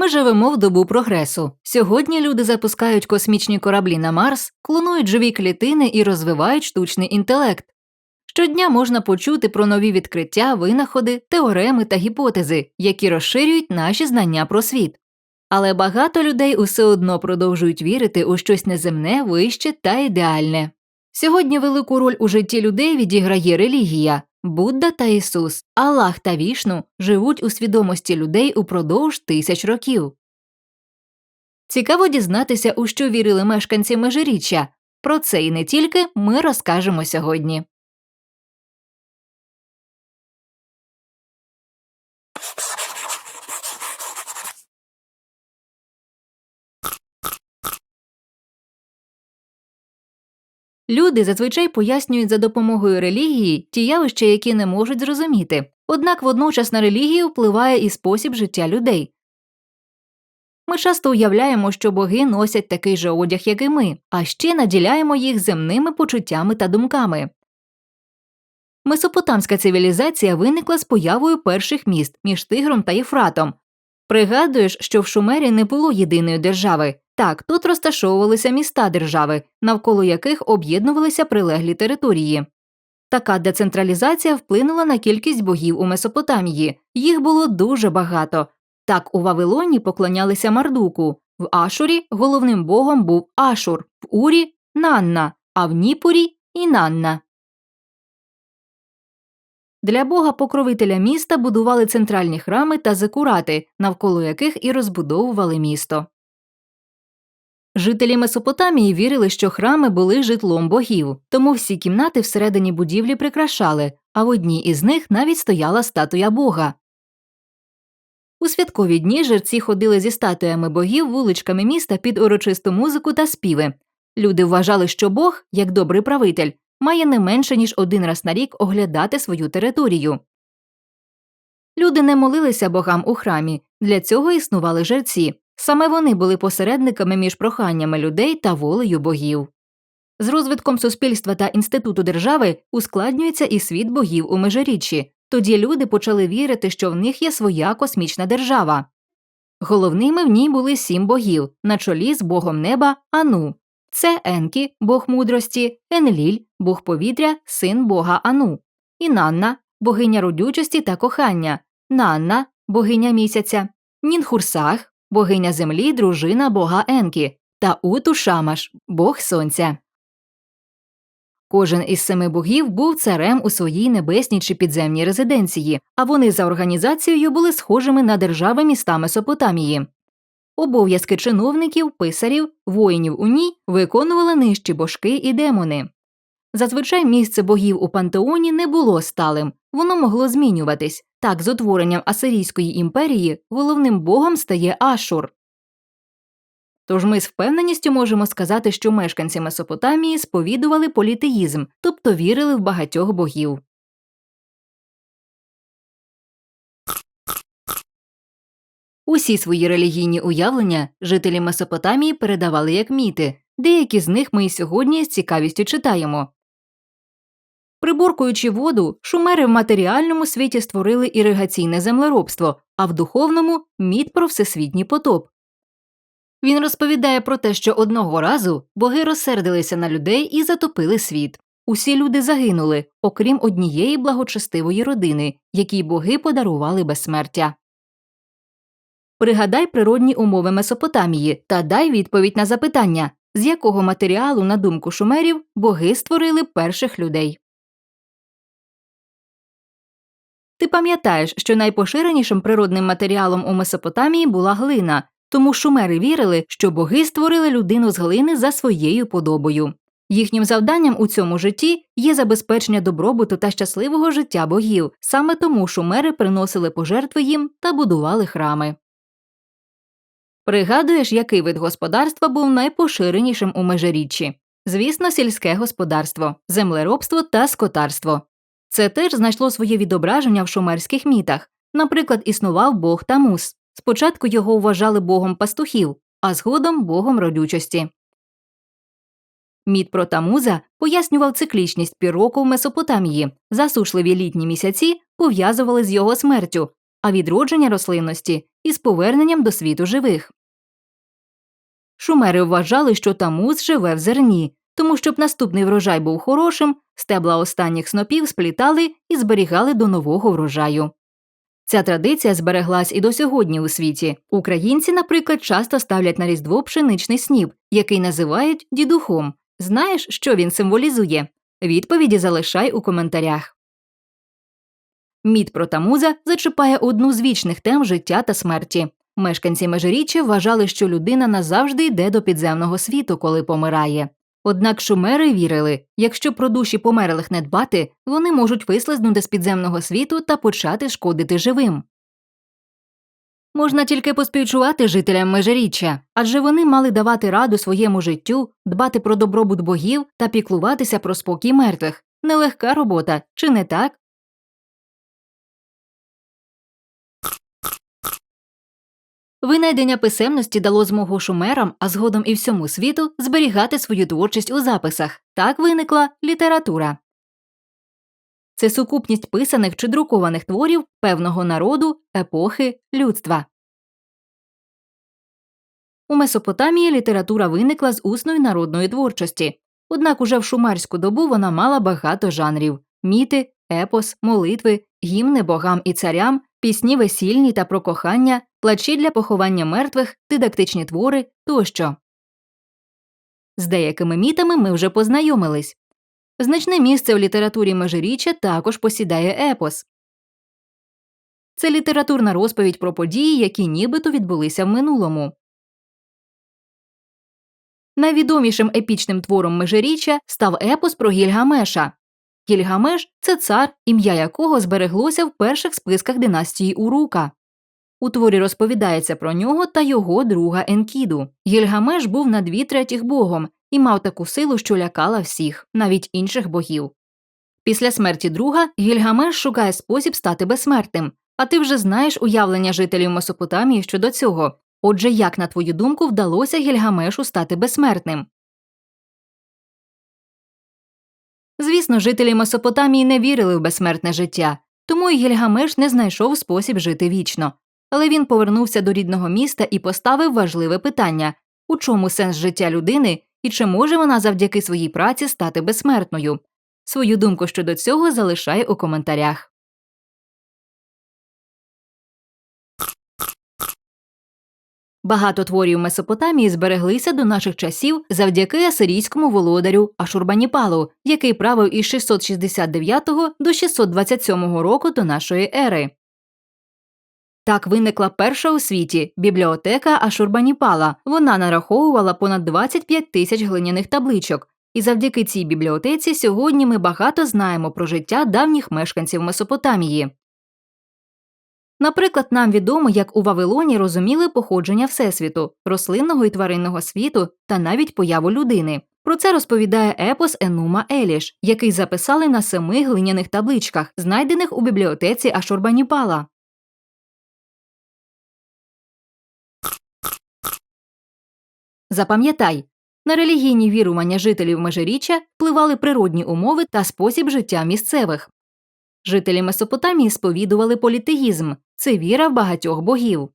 Ми живемо в добу прогресу. Сьогодні люди запускають космічні кораблі на Марс, клонують живі клітини і розвивають штучний інтелект. Щодня можна почути про нові відкриття, винаходи, теореми та гіпотези, які розширюють наші знання про світ. Але багато людей усе одно продовжують вірити у щось неземне, вище та ідеальне. Сьогодні велику роль у житті людей відіграє релігія. Будда та Ісус, Аллах та Вішну живуть у свідомості людей упродовж тисяч років. Цікаво дізнатися, у що вірили мешканці межиріччя. Про це і не тільки ми розкажемо сьогодні. Люди зазвичай пояснюють за допомогою релігії ті явища, які не можуть зрозуміти, однак водночас на релігію впливає і спосіб життя людей. Ми часто уявляємо, що боги носять такий же одяг, як і ми, а ще наділяємо їх земними почуттями та думками. Месопотамська цивілізація виникла з появою перших міст між Тигром та Єфратом. Пригадуєш, що в Шумері не було єдиної держави. Так, тут розташовувалися міста держави, навколо яких об'єднувалися прилеглі території. Така децентралізація вплинула на кількість богів у Месопотамії. Їх було дуже багато. Так у Вавилоні поклонялися Мардуку, в Ашурі головним богом був Ашур, в Урі Нанна, а в Ніпурі Інанна. Для бога покровителя міста будували центральні храми та закурати, навколо яких і розбудовували місто. Жителі Месопотамії вірили, що храми були житлом богів, тому всі кімнати всередині будівлі прикрашали, а в одній із них навіть стояла статуя бога. У святкові дні жерці ходили зі статуями богів вуличками міста під урочисту музику та співи. Люди вважали, що Бог, як добрий правитель, має не менше ніж один раз на рік оглядати свою територію. Люди не молилися богам у храмі, для цього існували жерці. Саме вони були посередниками між проханнями людей та волею богів. З розвитком суспільства та інституту держави ускладнюється і світ богів у межиріччі. Тоді люди почали вірити, що в них є своя космічна держава. Головними в ній були сім богів на чолі з богом неба Ану. Це Енкі, бог мудрості, Енліль, бог повітря, син бога Ану, Інанна, богиня родючості та кохання, Нанна, богиня місяця, Нінхурсах, богиня землі, дружина бога Енкі, та Уту Шамаш, бог сонця. Кожен із семи богів був царем у своїй небесній чи підземній резиденції, а вони за організацією були схожими на держави міста Месопотамії. Обов'язки чиновників, писарів, воїнів у ній виконували нижчі божки і демони. Зазвичай місце богів у пантеоні не було сталим, воно могло змінюватись. Так, з утворенням Асирійської імперії головним богом стає Ашур. Тож ми з впевненістю можемо сказати, що мешканці Месопотамії сповідували політеїзм, тобто вірили в багатьох богів. Усі свої релігійні уявлення жителі Месопотамії передавали як міти, деякі з них ми й сьогодні з цікавістю читаємо. Приборкуючи воду, шумери в матеріальному світі створили іригаційне землеробство, а в духовному міт про всесвітній потоп. Він розповідає про те, що одного разу боги розсердилися на людей і затопили світ. Усі люди загинули, окрім однієї благочестивої родини, якій боги подарували безсмертя. Пригадай природні умови Месопотамії та дай відповідь на запитання, з якого матеріалу, на думку шумерів, боги створили перших людей. Ти пам'ятаєш, що найпоширенішим природним матеріалом у Месопотамії була глина, тому шумери вірили, що боги створили людину з глини за своєю подобою. Їхнім завданням у цьому житті є забезпечення добробуту та щасливого життя богів, саме тому шумери приносили пожертви їм та будували храми. Пригадуєш, який вид господарства був найпоширенішим у межиріччі? Звісно, сільське господарство, землеробство та скотарство. Це теж знайшло своє відображення в шумерських мітах. Наприклад, існував бог Тамус. Спочатку його вважали богом пастухів, а згодом богом родючості. Міт про Тамуза пояснював циклічність півроку в Месопотамії. Засушливі літні місяці пов'язували з його смертю, а відродження рослинності із поверненням до світу живих. Шумери вважали, що Тамуз живе в зерні, тому щоб наступний врожай був хорошим, стебла останніх снопів сплітали і зберігали до нового врожаю. Ця традиція збереглась і до сьогодні у світі. Українці, наприклад, часто ставлять на різдво пшеничний сніп, який називають дідухом. Знаєш, що він символізує? Відповіді залишай у коментарях. Міт про Тамуза зачіпає одну з вічних тем життя та смерті. Мешканці межиріччя вважали, що людина назавжди йде до підземного світу, коли помирає. Однак шумери вірили, якщо про душі померлих не дбати, вони можуть вислизнути з підземного світу та почати шкодити живим. Можна тільки поспівчувати жителям межиріччя, адже вони мали давати раду своєму життю, дбати про добробут богів та піклуватися про спокій мертвих. Нелегка робота, чи не так? Винайдення писемності дало змогу шумерам, а згодом і всьому світу зберігати свою творчість у записах. Так виникла література. Це сукупність писаних чи друкованих творів певного народу, епохи, людства. У Месопотамії література виникла з усної народної творчості. Однак уже в шумерську добу вона мала багато жанрів міти, епос, молитви, гімни богам і царям, пісні весільні та про кохання, плачі для поховання мертвих, дидактичні твори тощо. З деякими мітами ми вже познайомились. Значне місце в літературі межиріччя також посідає епос. Це літературна розповідь про події, які нібито відбулися в минулому. Найвідомішим епічним твором межиріччя став епос про Гільгамеша. Гільгамеш це цар, ім'я якого збереглося в перших списках династії Урука. У творі розповідається про нього та його друга Енкіду. Гільгамеш був на дві третіх богом і мав таку силу, що лякала всіх, навіть інших богів. Після смерті друга Гільгамеш шукає спосіб стати безсмертним, а ти вже знаєш уявлення жителів Месопотамії щодо цього. Отже, як, на твою думку, вдалося Гільгамешу стати безсмертним? Звісно, жителі Месопотамії не вірили в безсмертне життя, тому і Гільгамеш не знайшов спосіб жити вічно. Але він повернувся до рідного міста і поставив важливе питання у чому сенс життя людини і чи може вона завдяки своїй праці стати безсмертною. Свою думку щодо цього залишай у коментарях. Багато творів Месопотамії збереглися до наших часів завдяки асирійському володарю Ашурбаніпалу, який правив із 669 до 627 року до нашої ери. Так виникла перша у світі бібліотека Ашурбаніпала. Вона нараховувала понад 25 тисяч глиняних табличок. І завдяки цій бібліотеці сьогодні ми багато знаємо про життя давніх мешканців Месопотамії. Наприклад, нам відомо, як у Вавилоні розуміли походження Всесвіту, рослинного і тваринного світу та навіть появу людини. Про це розповідає епос Енума Еліш, який записали на семи глиняних табличках, знайдених у бібліотеці Ашурбаніпала. Запам'ятай, на релігійні вірування жителів межиріччя впливали природні умови та спосіб життя місцевих. Жителі Месопотамії сповідували політеїзм це віра в багатьох богів.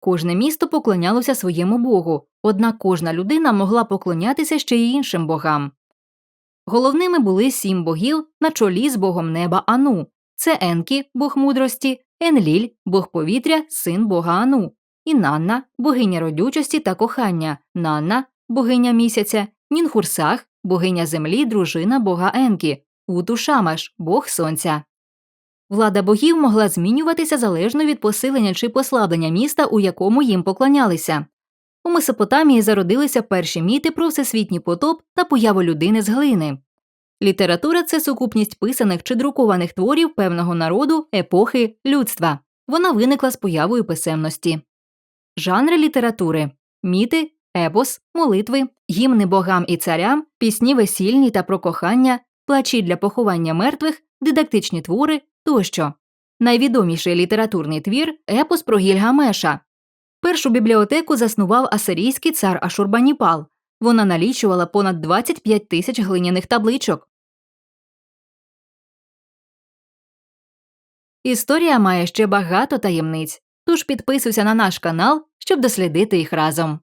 Кожне місто поклонялося своєму богу, однак кожна людина могла поклонятися ще й іншим богам. Головними були сім богів на чолі з богом неба Ану це Енкі, бог мудрості, Енліль, бог повітря, син бога Ану, і Нанна, богиня родючості та кохання, Нанна, богиня місяця, Нінхурсах, богиня землі, дружина бога Енкі, Утушамаш, бог сонця. Влада богів могла змінюватися залежно від посилення чи послаблення міста, у якому їм поклонялися. У Месопотамії зародилися перші міти про всесвітній потоп та появу людини з глини. Література це сукупність писаних чи друкованих творів певного народу, епохи, людства. Вона виникла з появою писемності. Жанри літератури міти, епос, молитви, гімни богам і царям, пісні весільні та про кохання, плачі для поховання мертвих, дидактичні твори тощо. Найвідоміший літературний твір епос про Гільгамеша. Першу бібліотеку заснував асирійський цар Ашурбаніпал. Вона налічувала понад 25 тисяч глиняних табличок. Історія має ще багато таємниць, тож підписуйся на наш канал, щоб дослідити їх разом.